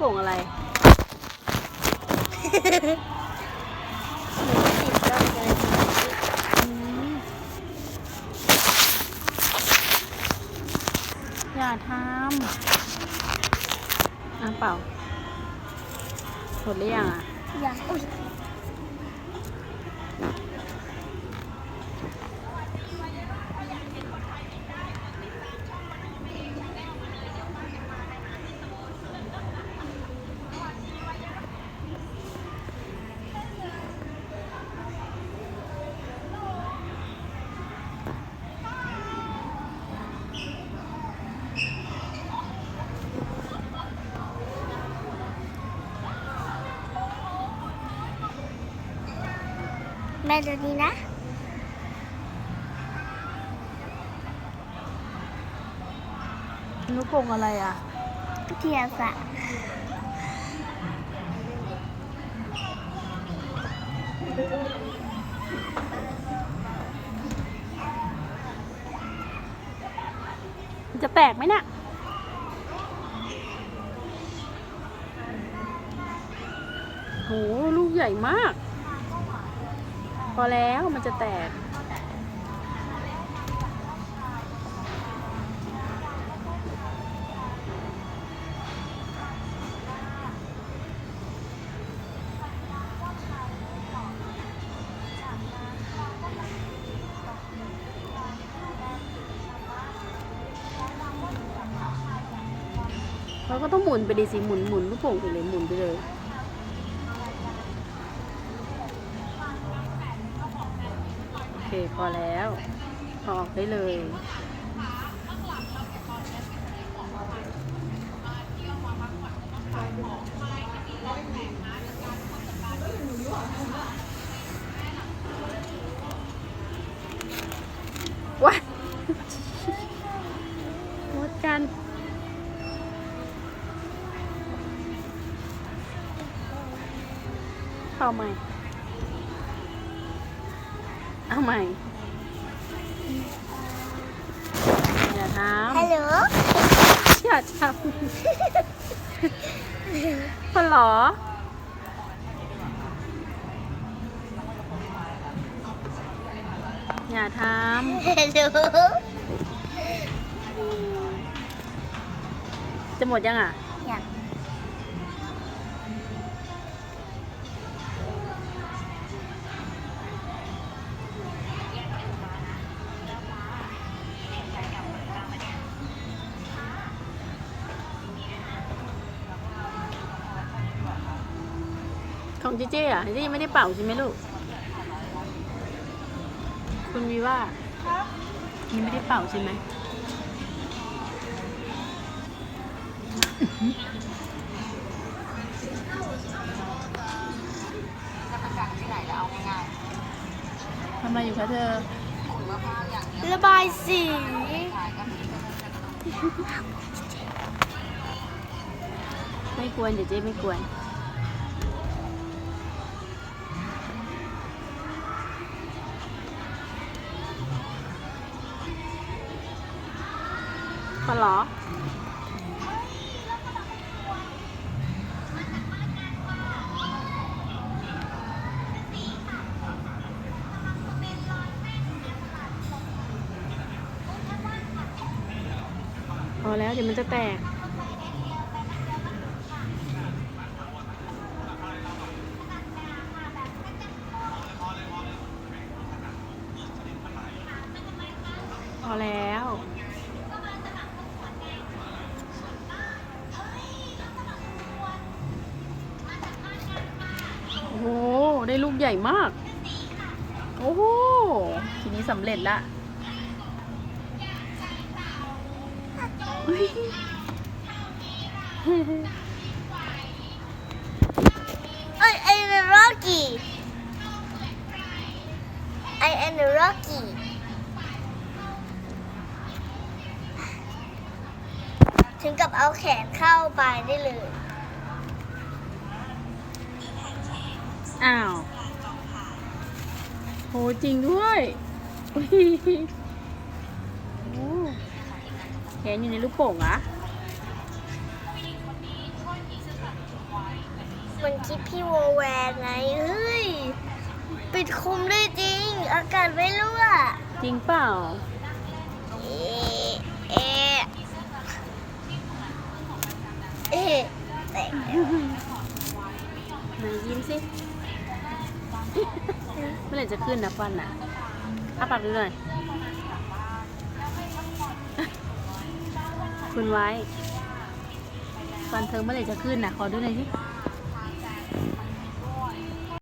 เป็นลูกโป่งอะไรอืมอย่าทำอะเปล่าหมดหรือยังอะ ยังอุ้ย แม่ดูดีนะลูกโป่งอะไรอะวิทยาศาสตร์มันจะแตกไหมเนี่ยโหลูกใหญ่มาก พอแล้วมันจะแตก เราก็ต้องหมุนไปดีสิหมุนหมุนลูกโป่งไปเลยหมุนไปเลย เคพอแล้วพอออกได้เลยว้าหมดกันเอาใหม่ ใหม่อย่าทฮัลโหลำอย่าทำพอหรอ อย่าทฮัลโหลำจะหมดยังอะยัง ของเจ๊เจ๊อะเจ๊ยังไม่ได้เป่าใช่ไหมลูก คุณวีว่ายังไม่ได้เป่าใช่ไหมทำไมอยู่คะเธอ ระบายสี ไม่กวนเดี๋ยวเจ๊ไม่กวน พอเหรอพอแล้วเดี๋ยวมันจะแตก ใหญ่มาก โอ้โห ทีนี้สำเร็จละเฮ้ยเอ้ยไอ้เป็นร็อกกี้ไอ้แอนร็อกกี้ถึงกับเอาแขนเข้าไปได้เลย โหจริงด้วยอุ๊ยโอ้แขนอยู่ในลูกโป่งเหรอะคลิปพี่โวแวร์ไงเฮ้ย ปิดคุมได้จริง อากาศไม่รั่ว จริงเปล่า จะขึ้นนะฟันอะอ้าปากดูหน่อย คุณไว้ ฟันเธอเมื่อไหร่จะขึ้นนะขอดูหน่อยสิ